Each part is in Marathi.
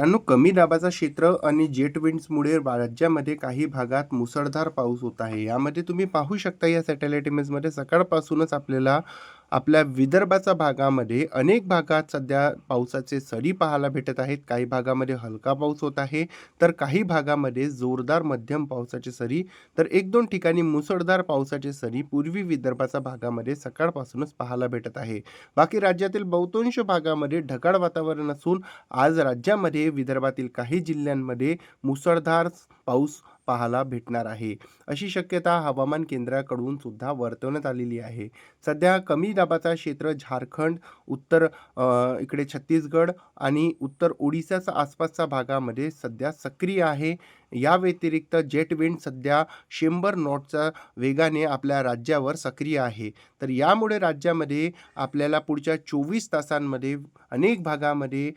मित्रांनो कमी दाबाचा क्षेत्र आणि जेट विंड्समुळे राज्यामध्ये काही भागात मुसळधार पाऊस होत आहे. यामध्ये तुम्ही पाहू शकता या सॅटेलाइट इमेजमध्ये सकाळपासूनच आपल्याला आपल्या विदर्भाच्या भागामध्ये अनेक भागात सध्या पावसाचे सरी पाहायला भेटत आहेत. काही भागामध्ये हलका पाऊस होत आहे तर काही भागामध्ये जोरदार मध्यम पावसाचे सरी तर एक दोन ठिकाणी मुसळधार पावसाचे सरी पूर्वी विदर्भाच्या भागामध्ये सकाळपासूनच पाहायला भेटत आहे. बाकी राज्यातील बहुतांश भागामध्ये ढगाळ वातावरण असून आज राज्यामध्ये विदर्भातील काही जिल्ह्यांमध्ये मुसळधार पाऊस पाहायला भेटणार आहे. अशी शक्यता हवामान केंद्राकडून सुद्धा वर्तवण्यात आलेली आहे. सध्या कमी दाबाचा क्षेत्र झारखंड उत्तर इकडे छत्तीसगड आणि उत्तर ओडिशाचा आसपासच्या भागामध्ये सध्या सक्रिय आहे. या व्यतिरिक्त जेट विंड सध्या शंभर नॉटच्या वेगाने आपल्या राज्यावर सक्रिय आहे. तर यामुळे राज्यामध्ये आपल्याला पुढच्या चोवीस तासांमध्ये अनेक भागामध्ये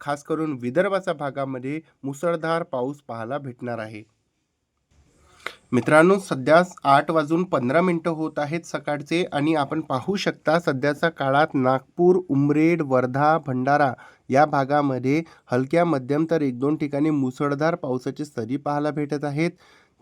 खास करून विदर्भाच्या भागामध्ये मुसळधार पाऊस पाहायला भेटणार आहे. मित्रांनो सध्या आठ वाजून पंधरा मिनटं होत आहेत सकाळचे आणि आपण पाहू शकता सध्याच्या काळात नागपूर उमरेड वर्धा भंडारा या भागामध्ये हलक्या मध्यम तर एक दोन ठिकाणी मुसळधार पावसाची सरी पाहायला भेटत आहेत.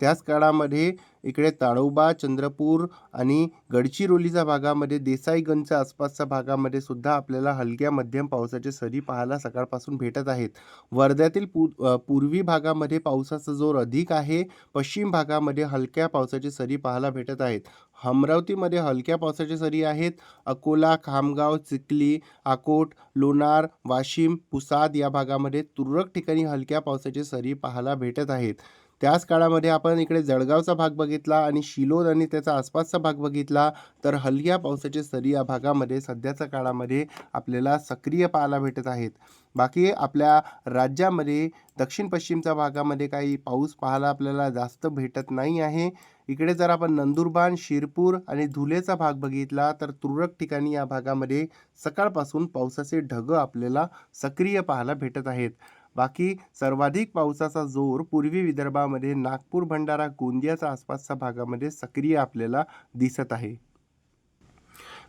त्याच काळामध्ये इकडे ताडोबा चंद्रपूर आणि गडचिरोलीच्या भागामध्ये देसाईगंजच्या आसपासच्या भागामध्ये सुद्धा आपल्याला हलक्या मध्यम पावसाचे सरी पाहायला सकाळपासून भेटत आहेत. वर्ध्यातील पू पूर्वी भागामध्ये पावसाचा जोर अधिक आहे. पश्चिम भागामध्ये हलक्या पावसाची सरी पाहायला भेटत आहेत. अमरावतीमध्ये हलक्या पावसाच्या सरी आहेत. अकोला खामगाव चिखली अकोट लोणार वाशिम पुसाद या भागामध्ये तुरळक ठिकाणी हलक्या पावसाचे सरी पाहायला भेटत आहेत. त्याच काळामध्ये आपण इकडे जळगावचा भाग बघितला आणि शिलोद आणि त्याचा आसपासचा भाग बघितला तर हलक्या पावसाचे सरी या भागामध्ये सध्याच्या काळामध्ये आपल्याला सक्रिय पाहायला भेटत आहेत. बाकी आपल्या राज्यामध्ये दक्षिण पश्चिमच्या भागामध्ये काही पाऊस पाहायला आपल्याला जास्त भेटत नाही आहे. इकडे जर आपण नंदुरबार शिरपूर आणि धुलेचा भाग बघितला तर तुरळक ठिकाणी या भागामध्ये सकाळपासून पावसाचे ढग आपल्याला सक्रिय पाहायला भेटत आहेत. बाकी सर्वाधिक पावसाचा जोर पूर्वी विदर्भामध्ये नागपूर भंडारा गोंदियाच्या आसपासच्या भागामध्ये सक्रिय आपल्याला दिसत आहे.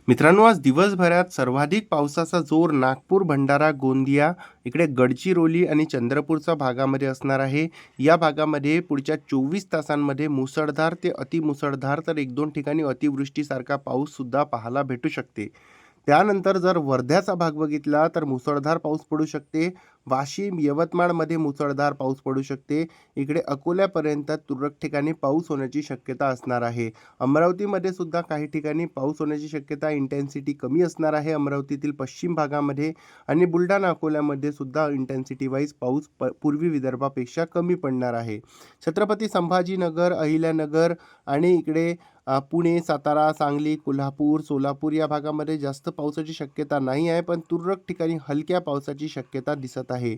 मित्रांनो आज दिवसभरात सर्वाधिक पावसाचा जोर नागपूर भंडारा गोंदिया इकडे गडचिरोली आणि चंद्रपूरच्या भागामध्ये असणार आहे. या भागामध्ये पुढच्या चोवीस तासांमध्ये मुसळधार ते अतिमुसळधार तर एक दोन ठिकाणी अतिवृष्टीसारखा पाऊससुद्धा पाहायला भेटू शकते. त्यानंतर जर वर्ध्याचा भाग बघितला तर मुसळधार पाऊस पडू शकते. वाशिम यवतमाळमध्ये मुसळधार पाऊस पडू शकते. इकडे अकोल्यापर्यंत तुरळक ठिकाणी पाऊस होण्याची शक्यता असणार आहे. अमरावतीमध्ये सुद्धा काही ठिकाणी पाऊस होण्याची शक्यता इंटेन्सिटी कमी असणार आहे. अमरावतीतील पश्चिम भागामध्ये आणि बुलढाणा अकोल्यामध्ये सुद्धा इंटेन्सिटी वाईज पाऊस प पूर्वी विदर्भापेक्षा कमी पडणार आहे. छत्रपती संभाजीनगर अहिल्यानगर आणि इकडे पुणे सातारा सांगली कोल्हापूर सोलापूर या भागामध्ये जास्त पावसाची शक्यता नाही आहे पण तुरळक ठिकाणी हलक्या पावसाची शक्यता दिसत आहे.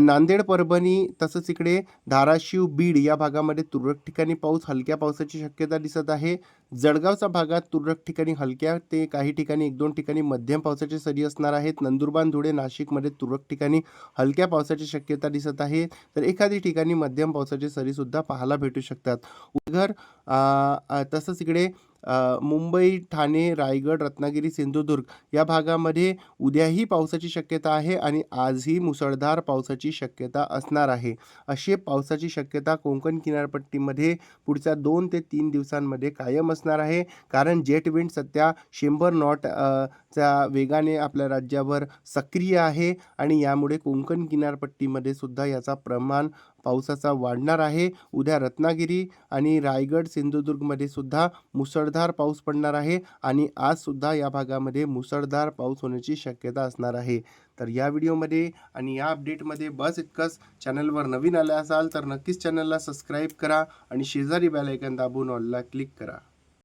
नांदेड परभणी तसंच इकडे धाराशिव बीड या भागामध्ये तुरळक ठिकाणी पाऊस हलक्या पावसाची शक्यता दिसत आहे. जळगावच्या भागात तुरळक ठिकाणी हलक्या ते काही ठिकाणी एक दोन ठिकाणी मध्यम पावसाची सरी असणार आहेत. नंदुरबार धुळे नाशिकमध्ये तुरळक ठिकाणी हलक्या पावसाची शक्यता दिसत आहे. तर एखादी ठिकाणी मध्यम पावसाची सरीसुद्धा पाहायला भेटू शकतात. उघर तसंच इकडे मुंबई ठाणे रायगड रत्नागिरी सिंधुदुर्ग या भागामध्ये उद्याही पावसाची शक्यता आहे आणि आजही मुसळधार पावसाची शक्यता असणार आहे. अशी पावसाची शक्यता कोकण किनारपट्टीमध्ये पुढच्या दोन ते तीन दिवसांमध्ये कायम असणार असणार आहे. कारण जेट विंड सध्या शंभर नॉट च्या वेगाने आपल्या राज्यावर सक्रिय आहे आणि यामुळे कोंकण किनारपट्टीमध्ये सुद्धा याचा प्रमाण पावसाचा वाढणार आहे. उद्या रत्नागिरी आणि रायगड सिंधुदुर्गमध्ये सुद्धा मुसळधार पाऊस पडणार आहे आणि आजसुद्धा या भागामध्ये मुसळधार पाऊस होण्याची शक्यता असणार आहे. तर या व्हिडिओमध्ये आणि या अपडेटमध्ये बस इतकंच. चॅनलवर नवीन आले असाल तर नक्कीच चॅनलला सबस्क्राईब करा आणि शेजारी बेल दाबून ऑलला क्लिक करा.